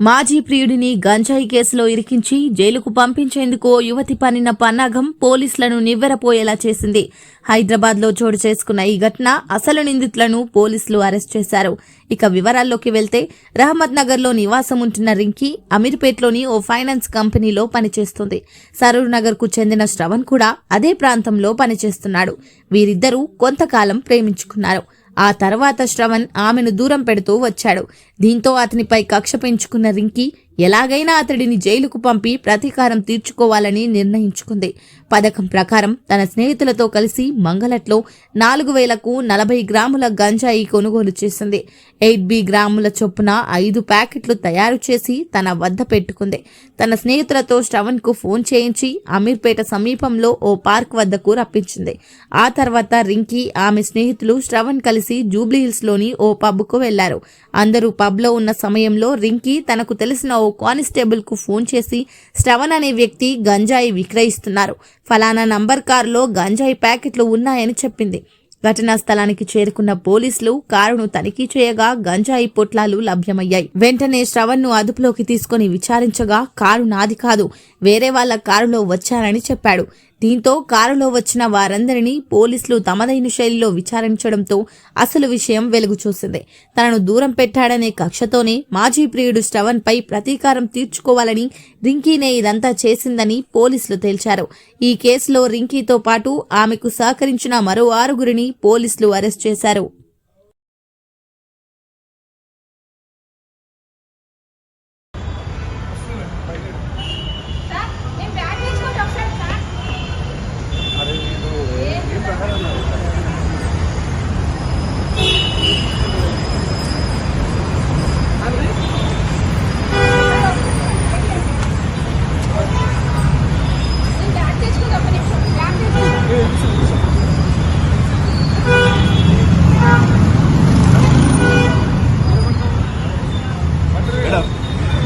మాజీ ప్రియుడిని గంజాయి కేసులో ఇరికించి జైలుకు పంపించేందుకు ఓ యువతి పనిన పన్నాగం పోలీసులను నివ్వెరపోయేలా చేసింది. హైదరాబాద్లో చోటు చేసుకున్న ఈ ఘటన అసలు నిందితులను పోలీసులు అరెస్ట్ చేశారు. ఇక వివరాల్లోకి వెళ్తే రహమత్ నగర్లో నివాసం ఉంటున్న రింకీ అమీర్పేట్లోని ఓ ఫైనాన్స్ కంపెనీలో పనిచేస్తుంది. సరూర్ నగర్కు చెందిన శ్రవణ్ కూడా అదే ప్రాంతంలో పనిచేస్తున్నాడు. వీరిద్దరూ కొంతకాలం ప్రేమించుకున్నారు. ఆ తర్వాత శ్రవణ్ ఆమెను దూరం పెడుతూ వచ్చాడు. దీంతో అతనిపై కక్ష పెంచుకున్న రింకీ ఎలాగైనా అతడిని జైలుకు పంపి ప్రతీకారం తీర్చుకోవాలని నిర్ణయించుకుంది. పథకం ప్రకారం తన స్నేహితులతో కలిసి మంగళట్లో నాలుగు వేలకు నలభై గ్రాముల గంజాయి కొనుగోలు చేసింది. ఎయిట్ బి గ్రాముల చొప్పున ఐదు ప్యాకెట్లు తయారు చేసి తన వద్ద పెట్టుకుంది. తన స్నేహితులతో శ్రవణ్కు ఫోన్ చేయించి అమీర్పేట సమీపంలో ఓ పార్క్ వద్దకు రప్పించింది. ఆ తర్వాత రింకీ ఆమె స్నేహితులు శ్రవణ్ కలిసి జూబ్లీహిల్స్లోని ఓ పబ్కు వెళ్ళారు అందరూ పబ్లో ఉన్న సమయంలో రింకీ తనకు తెలిసిన ఓ కానిస్టేబుల్కు ఫోన్ చేసి శ్రవణ్ అనే వ్యక్తి గంజాయి విక్రయిస్తున్నారు. ఫలానా నంబర్ కారులో గంజాయి ప్యాకెట్లు ఉన్నాయని చెప్పింది. ఘటనా స్థలానికి చేరుకున్న పోలీసులు కారును తనిఖీ చేయగా గంజాయి పొట్లాలు లభ్యమయ్యాయి. వెంటనే శ్రవణ్ను అదుపులోకి తీసుకుని విచారించగా కారు నాది కాదు వేరే వాళ్ళ కారులో వచ్చానని చెప్పాడు. దీంతో కారులో వచ్చిన వారందరినీ పోలీసులు తమదైన శైలిలో విచారించడంతో అసలు విషయం వెలుగు చూసింది. తనను దూరం పెట్టాడనే కక్షతోనే మాజీ ప్రియుడు శ్రవణ్ పై ప్రతీకారం తీర్చుకోవాలని రింకీనే ఇదంతా చేసిందని పోలీసులు తేల్చారు. ఈ కేసులో రింకీతో పాటు ఆమెకు సహకరించిన మరో ఆరుగురిని పోలీసులు అరెస్ట్ చేశారు.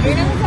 Beautiful.